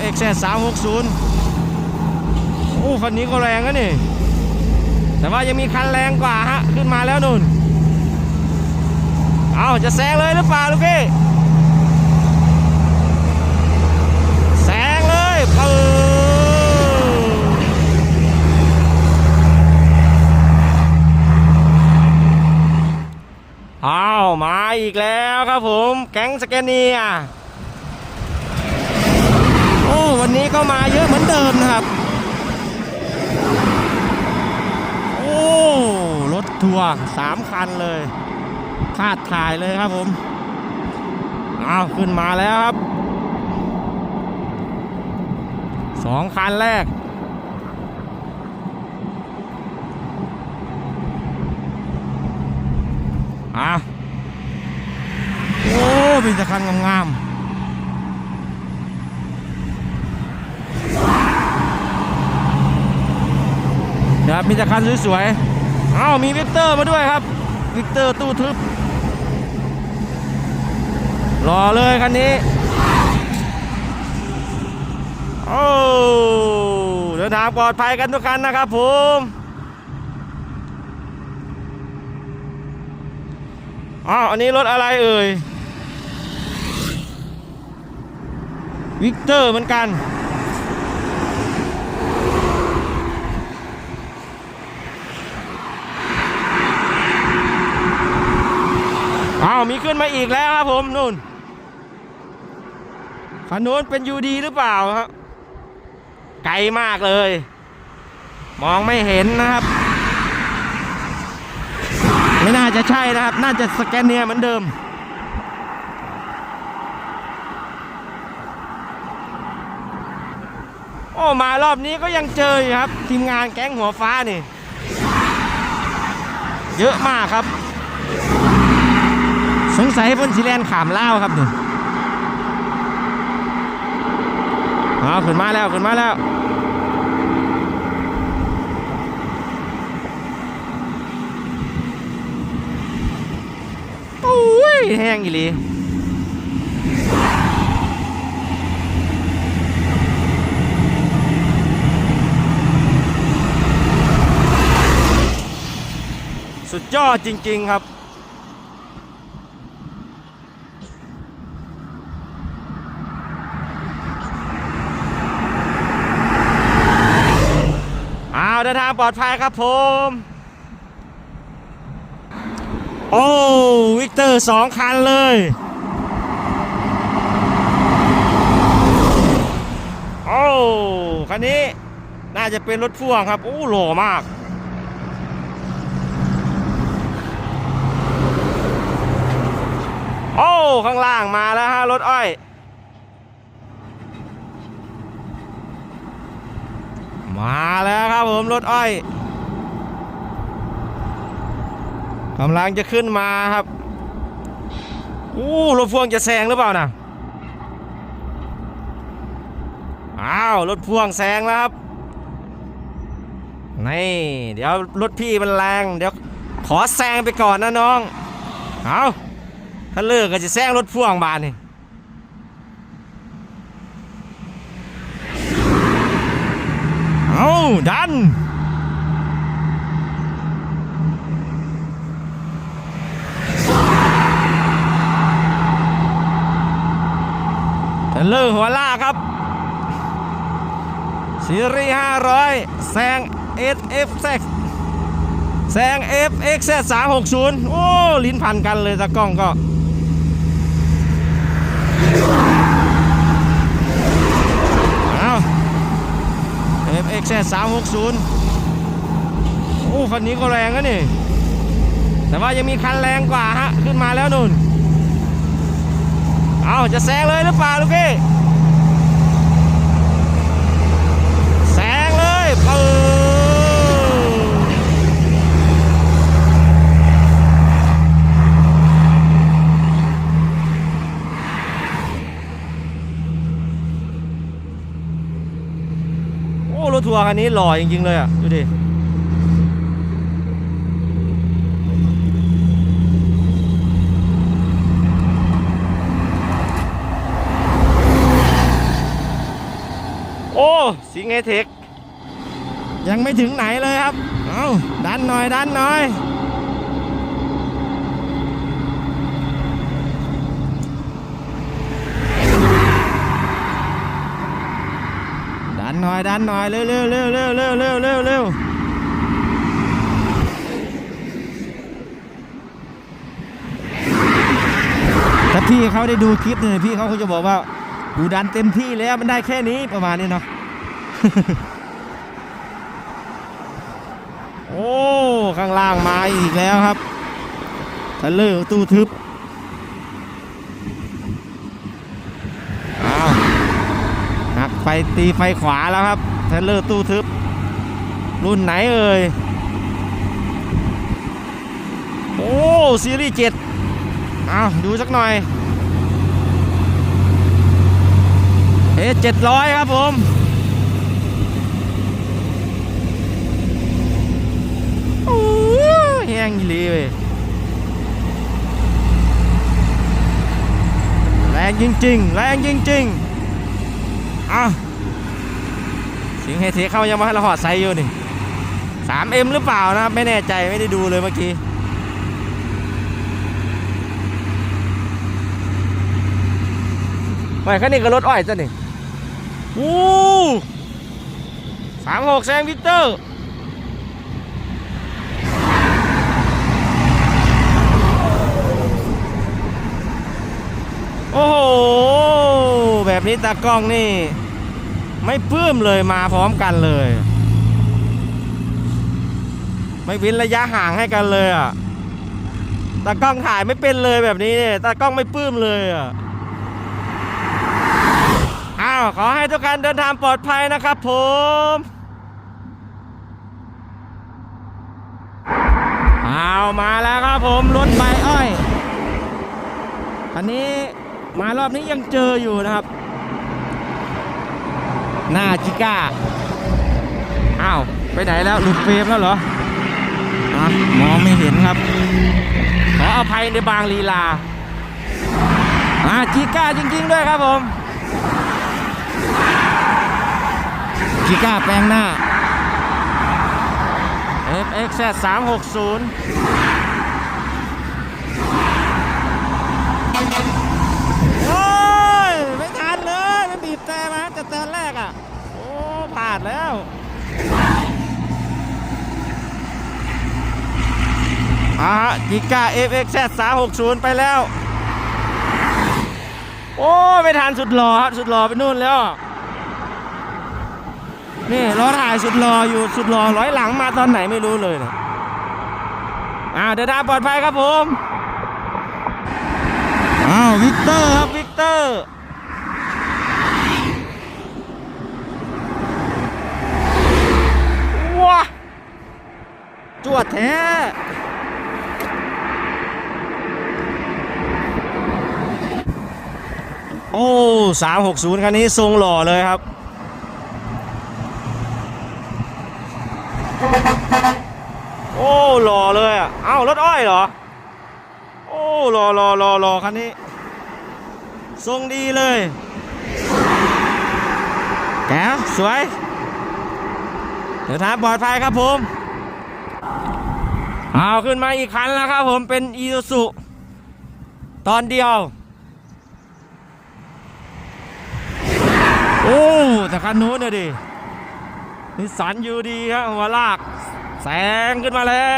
FX 360โอ้คันนี้ก็แรงนะนี่ แต่ว่ายังมีคันแรงกว่าฮะ ขึ้นมาแล้วนุ่น เอาจะแซงเลยหรือเปล่าลูกพี่แซงเลยปือ้าว มาอีกแล้วครับผม แก๊งสแกนเนีย วันนี้ก็มาเยอะเหมือนเดิมนะครับ โอ้รถทัวร์สามคันเลยคาดถ่ายเลยครับผมเอาขึ้นมาแล้วครับสองคันแรก อะ โอ้มีแต่คันงามๆ นะครับมีแต่คันสวยๆเอ้ามีวิกเตอร์มาด้วยครับวิกเตอร์ตู้ทึบรอเลยคันนี้โอ้เดินทางปลอดภัยกันทุกคันนะครับผมอ้าวอันนี้รถอะไรเอ่ยวิกเตอร์เหมือนกัน อ้าวมี ขึ้นมาอีกแล้วครับผมนู่นคันนู้นเป็นยูดีหรือเปล่าครับ ไกลมากเลย มองไม่เห็นนะครับ ไม่น่าจะใช่นะครับ น่าจะสแกนเนียเหมือนเดิมโอ้มารอบนี้ก็ยังเจออยู่ครับ ทีมงานแก๊งหัวฟ้านี่ เยอะมากครับ สงสัยเพิ่นสิแลนขามเล่าครับนี่อ๋อขึ้นมาแล้วขึ้นมาแล้วโอ้ยแห้งอีหลีสุดยอดจริง ๆ ครับ เอาเดินทางปลอดภัยครับผม โอ้วิกเตอร์สองคันเลย โอ้คันนี้น่าจะเป็นรถพ่วงครับ โอ้หล่อมากโอ้ข้างล่างมาแล้วฮะรถอ้อย มาแล้วครับผมรถอ้อยกำลังจะขึ้นมาครับอู้รถพ่วงจะแซงหรือเปล่านะอ้าวรถพ่วงแซงแล้วครับนี่เดี๋ยวรถพี่มันแรงเดี๋ยวขอแซงไปก่อนนะน้อง เอาถ้าเลิกก็จะแซงรถพ่วงบานนี่ เอา ดันเทเลอร์หัวล่าครับซีรีส์500แซง SF แซงแซง FX 360 โอ้ ลิ้นพันกันเลยตากล้องก็ เอา FX 360โอ้คันนี้ก็แรงนะนี่ แต่ว่ายังมีคันแรงกว่าฮะ ขึ้นมาแล้วนุ่น เอาจะแซงเลยหรือเปล่าลูกพี่แซงเลยปืโอ้รถทัวร์ คันนี้หล่อจริงๆเลยอะ ดูดิสิงเอเทคยังไม่ถึงไหนเลยครับ เอาดันหน่อย ดันหน่อย ดั น่อยดันหน่อยเร็วเร็วเร็วเร็วเร็วเร็วเร็วเร็วถ้าพี่เขาได้ดูคลิปเนี่ยพี่เขาคงจะบอกว่ากูดันเต็มที่แล้วมันได้แค่นี้ประมาณนี้เนาะโอ้ ข้างล่างมาอีกแล้วครับทะเลตู้ทึบอ้าวหักไฟตีไฟขวาแล้วครับทเลอร์ตู้ทึบ รุ่นไหนเอ่ย โอ้ซีรีส์เจ็ดอ้าวดูสักหน่อยเอเจ็ดร้อยครับผม โอ้แห้งอีหลีเว้ยแรงจริงๆ แรงจริงๆ อ้าวสิงเฮเทเข้ายังมาให้เราหอดไซอยู่นี่ 3M หรือเปล่านะครับ ไม่แน่ใจไม่ได้ดูเลยเมื่อกี้ไม่คันนี้ก็รถอ้อยจ้ะนี่โอ้สามหกแซงวิกเตอร์ โอ้โห แบบนี้ตากล้องนี่ ไม่ปื้มเลยมาพร้อมกันเลย ไม่วินระยะห่างให้กันเลยอะตากล้องถ่ายไม่เป็นเลยแบบนี้เนี่ยตากล้องไม่ปื้มเลยอะอ้าวขอให้ทุกการเดินทางปลอดภัยนะครับผมอ้าวมาแล้วครับผมรถใบอ้อยอันนี้มารอบนี้ยังเจออยู่นะครับ หน้าจิก้า อ้าว ไปไหนแล้วหลุดเฟรมแล้วเหรออะมองไม่เห็นครับ ขออภัยในบางลีลาอ่าจิก้าจริง ๆ ด้วยครับผมจิก้าแปลงหน้า FX 360 โอ้ย ไม่ทันเลย มันบีบแต่มาแต่ตอนแรกอะ โอ้ผ่านแล้ว อ่าจิก้า FX 360ไปแล้ว โอ้ไม่ทันสุดหล่อครับ สุดหล่อไปนู่นแล้ว นี่รอถ่ายสุดหล่ออยู่สุดหล่อร้อยหลังมาตอนไหนไม่รู้เลยนะอ่าเดินทางปลอดภัยครับผมอ้าววิกเตอร์ครับวิกเตอร์ว้าจวดแท้ อ้สามหกศูนย์คันนี้ทรงหล่อเลยครับ โอ้หล่อเลยอะเอ้ารถอ้อยเหรอ โอ้รอรอรอรอคันนี้ ทรงดีเลย แกสวย เดี๋ยวท้าปลอดภัยครับผมเอาขึ้นมาอีกคันแล้วครับผมเป็นอีซูซุตอนเดียว โอ้แต่คันนู้นเนี่ยดินิสสันยูดีครับหัวลากแสงขึ้นมาแล้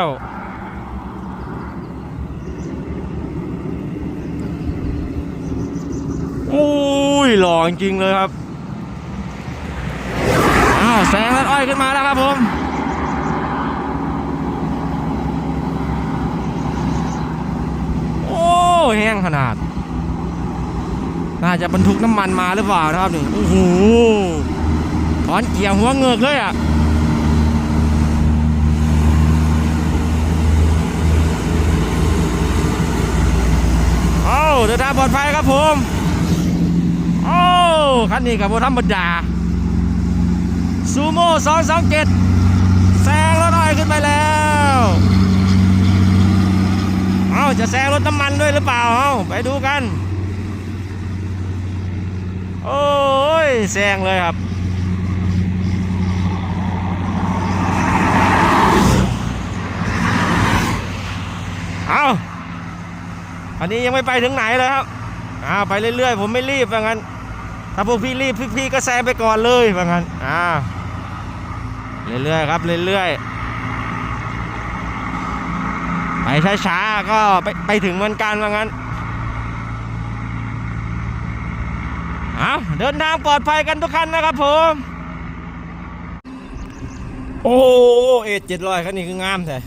วอุ้ยหล่อจริงเลยครับอ้าวแสงรถอ้อยขึ้นมาแล้วครับผมโอ้แห้งขนาด น่าจะบรรทุกน้ำมันมาหรือเปล่านะครับนี่โอ้โหถอนเกียร์หัวเงือกเลยอะเอาเดินทางปลอดภัยครับผมโอ้คันนี้กับโบธรรมดาซูโม่227แซงรถอ้อยขึ้นไปแล้วเอาจะแซงรถน้ำมันด้วยหรือเปล่าเอาไปดูกัน โอ้ยแซงเลยครับ เอาอันนี้ยังไม่ไปถึงไหนเลยครับอ่าไปเรื่อยๆ ผมไม่รีบว่างั้น ถ้าพวกพี่รีบพี่ๆก็แซงไปก่อนเลยว่างั้นอ่าเรื่อยๆครับเรื่อยๆไปช้าๆก็ไปไปถึงเหมือนกันว่างั้น เดินทางปลอดภัยกันทุกคันนะครับผม โอ้เอ็ดเจ็ดร้อยคันนี้คืองามแท้